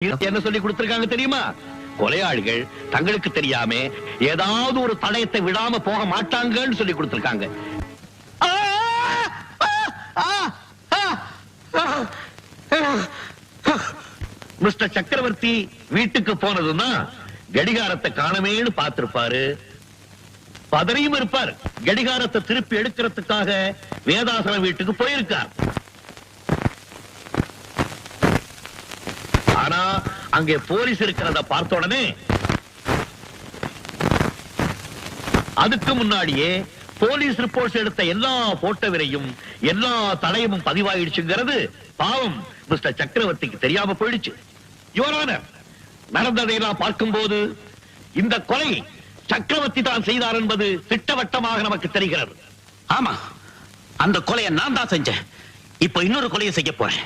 என்ன சொல்லி கொடுத்திருக்காங்க தெரியுமா கொலையாளிகள் தங்களுக்கு தெரியாம ஏதாவது ஒரு தடயத்தை விடாம போக மாட்டாங்கன்னு சொல்லி கொடுத்திருக்காங்க மிஸ்டர் சக்கரவர்த்தி வீட்டுக்கு போனதுன்னா கடிகாரத்தை காணமேன்னு பார்த்திருப்பாரு பதறியும் இருப்பார் கடிகாரத்தை திருப்பி எடுக்கிறதுக்காக வேதாசன வீட்டுக்கு போயிருக்கார் ஆனா அங்கே போலீஸ் இருக்கிறத பார்த்த உடனே அதுக்கு முன்னாடியே போலீஸ் ரிப்போர்ட்ஸ் எடுத்த எல்லா போட்டோவிலையும் எல்லா தடயமும் பதிவாயிடுச்சுங்கிறது பாவம். மிஸ்டர் சக்கரவர்த்திக்கு தெரியாம போயிடுச்சு. யோரான நடந்ததையெல்லாம் பார்க்கும்போது இந்த கொலை சக்கரவர்த்தி தான் செய்தார் என்பது திட்டவட்டமாக நமக்கு தெரிகிறது. ஆமா. அந்த கொலையை நான் தான் செஞ்சேன். இப்ப இன்னொரு கொலையை செய்ய போறேன்.